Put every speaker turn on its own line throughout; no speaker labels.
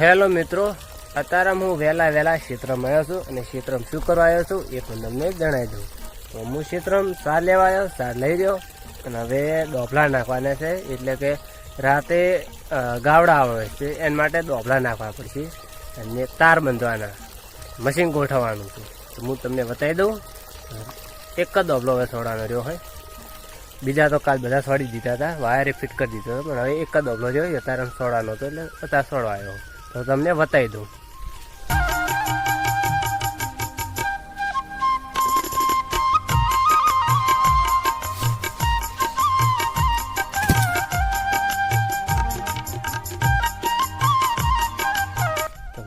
Hello મિત્રો. અત્યારે હું વહેલા વહેલા ક્ષેત્રમાં આવ્યો છું અને ક્ષેત્રમાં શું કરવા આવ્યો છું એ પણ તમને જણાવી દઉં. તો હું ક્ષેત્રમાં સાર લેવા આવ્યો, સાર લઈ રહ્યો અને હવે ડોફલા નાખવાના છે એટલે કે રાતે ગાવડા આવે છે. એના માટે ડોફલા નાખવા પડશે અને તાર બાંધવાના, મશીન ગોઠવવાનું છે. તો હું તમને બતાવી દઉં. એક જ ડોબલો હવે સોડાનો રહ્યો હોય. બીજા તો કાલ બધા સોડી દીધા હતા. વાયરે ફિટ કરી દીધો હતો, પણ હવે એક જ ડોબલો રહ્યો. અત્યારે સોડાનો હતો એટલે અત્યારે છોડવા આવ્યો. તો તમને બતાવી દઉં.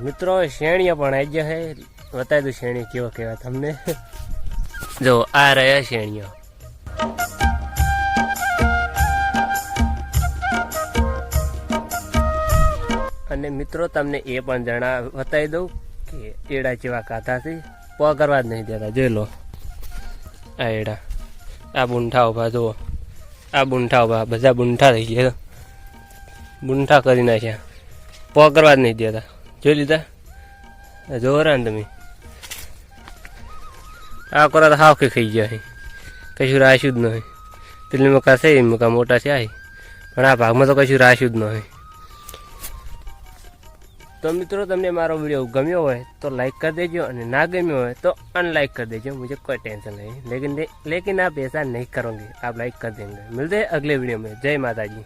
મિત્રો શેણીયા પણ આવી ગયા છે. બતાવી દઉં શેણી કેવો કેવા તમને. જો આ રહ્યા શેણીઓ. અને મિત્રો, તમને એ પણ જણા બતાવી દઉં કે એડા જેવા છે પો કરવા જ નહીં દેતા. જોઈ લો. આ એડા. આ બુંઠા ઊભા, જુઓ. આ બુંઠા ઊભા. બધા બુંઠા થઈ ગયા. બુંઠા કરી નાખ્યા. પો કરવા જ નહીં દેતા. જોઈ લીધા? જોવો ને તમે. આ કોરા તો હાવ કે ખાઈ ગયા કશું રાખ્યું જ નહીં પેલી મકા છે મકા મોટા છે, આ પણ આ ભાગમાં તો કશું રાખ્યું જ નહીં તો મિત્રો તમને મારો વીડિયો ગમ્યો હોય तो लाइक कर दीजिए और ना गमे हो तो अनलाइक कर दीजिए मुझे कोई टेंशन नहीं लेकिन लेकिन आप ऐसा नहीं करोगे आप लाइक कर देंगे मिलते हैं अगले वीडियो में जय माता जी